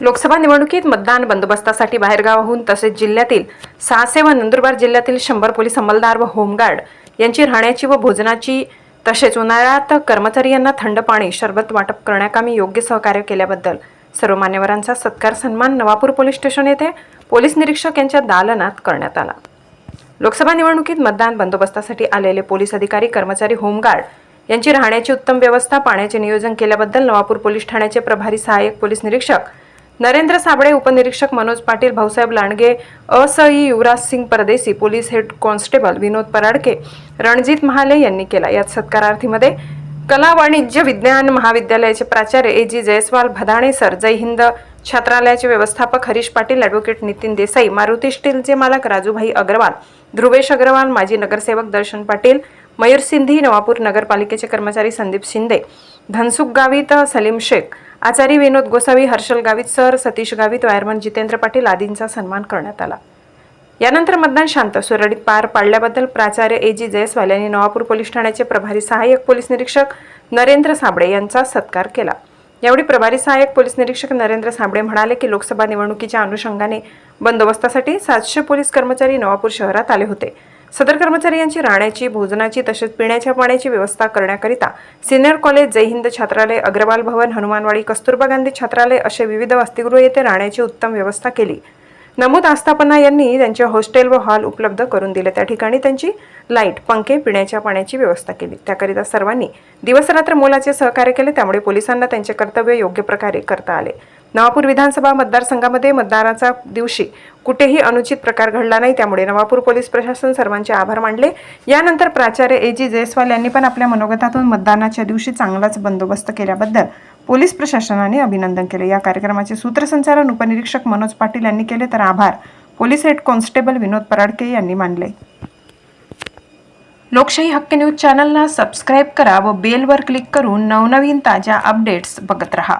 लोकसभा निवडणुकीत मतदान बंदोबस्तासाठी बाहेरगावाहून तसेच जिल्ह्यातील सहाशे व नंदुरबार जिल्ह्यातील शंभर पोलीस अंमलदार व होमगार्ड यांची राहण्याची व भोजनाची तसेच उन्हाळ्यात कर्मचारी यांना थंड पाणी शरबत वाटप करण्याकामी योग्य सहकार्य केल्याबद्दल सर्व मान्यवरांचा सत्कार सन्मान नवापूर पोलीस स्टेशन येथे पोलीस निरीक्षक यांच्या दालनात करण्यात आला. लोकसभा निवडणुकीत मतदान बंदोबस्तासाठी आलेले पोलीस अधिकारी कर्मचारी होमगार्ड यांची राहण्याची उत्तम व्यवस्था पाण्याचे नियोजन केल्याबद्दल नवापूर पोलीस ठाण्याचे प्रभारी सहाय्यक पोलीस निरीक्षक नरेंद्र साबळे उपनिरीक्षक Manoj Patil Bhausaheb Landge असई Yuvraj Singh Pardesi police head constable Vinod Paradke Ranjit Mahale यांनी केला. यात सत्कारार्थीमध्ये कला वाणिज्य विज्ञान महाविद्यालयाचे प्राचार्य A G Jaiswal Bhadane sir Jai Hind छात्रालयाचे व्यवस्थापक हरीश पाटील ॲडव्होकेट नितीन देसाई मारुती स्टीलचे मालक राजूभाई अग्रवाल ध्रुवेश अग्रवाल माजी नगरसेवक दर्शन पाटील मयूर सिंधी नवापूर नगरपालिकेचे कर्मचारी संदीप शिंदे धनसुख गावित सलीम शेख आचारी विनोद गोसावी हर्षल गावित सर सतीश गावित वायरमन जितेंद्र पाटील आदींचा सन्मान करण्यात आला. यानंतर मतदान शांत सुरळीत पार पाडल्याबद्दल प्राचार्य ए जी जयस्वाल यांनी नवापूर पोलीस ठाण्याचे प्रभारी सहाय्यक पोलीस निरीक्षक नरेंद्र साबळे यांचा सत्कार केला. यावेळी प्रभारी सहाय्यक पोलीस निरीक्षक नरेंद्र साबळे म्हणाले की लोकसभा निवडणुकीच्या अनुषंगाने बंदोबस्तासाठी सातशे पोलीस कर्मचारी नवापूर शहरात आले होते. सदर कर्मचारी यांची राहण्याची भोजनाची तसेच पिण्याच्या पाण्याची व्यवस्था करण्याकरिता सिनियर कॉलेज जय हिंद छात्रालय अग्रवाल भवन हनुमानवाडी कस्तुरबा गांधी छात्रालय असे विविध वसतिगृह येथे राहण्याची उत्तम व्यवस्था केली. नमूद आस्थापना यांनी त्यांचे हॉस्टेल व हॉल उपलब्ध करून दिले. त्या ठिकाणी त्यांची लाइट पंखे पिण्याच्या पाण्याची व्यवस्था केली. त्याकरिता सर्वांनी दिवसरात्र मोलाचे सहकार्य केले. त्यामुळे पोलिसांना त्यांचे कर्तव्य योग्य प्रकारे करता आले. नवापूर विधानसभा मतदारसंघामध्ये मतदानाचा दिवशी कुठेही अनुचित प्रकार घडला नाही. त्यामुळे नवापूर पोलीस प्रशासन सर्वांचे आभार मानले. यानंतर प्राचार्य ए. जी. जयस्वाल यांनी पण आपल्या मनोगतातून मतदानाच्या दिवशी चांगलाच बंदोबस्त केल्याबद्दल पोलीस प्रशासनाने अभिनंदन केले. या कार्यक्रमाचे सूत्रसंचालन उपनिरीक्षक मनोज पाटील यांनी केले. तर आभार. Police head constable Vinod Paradke यांनी मानले. लोकशाही हक्क न्यूज चॅनलला सबस्क्राईब करा व बेलवर क्लिक करून नवनवीन ताज्या अपडेट्स बघत रहा.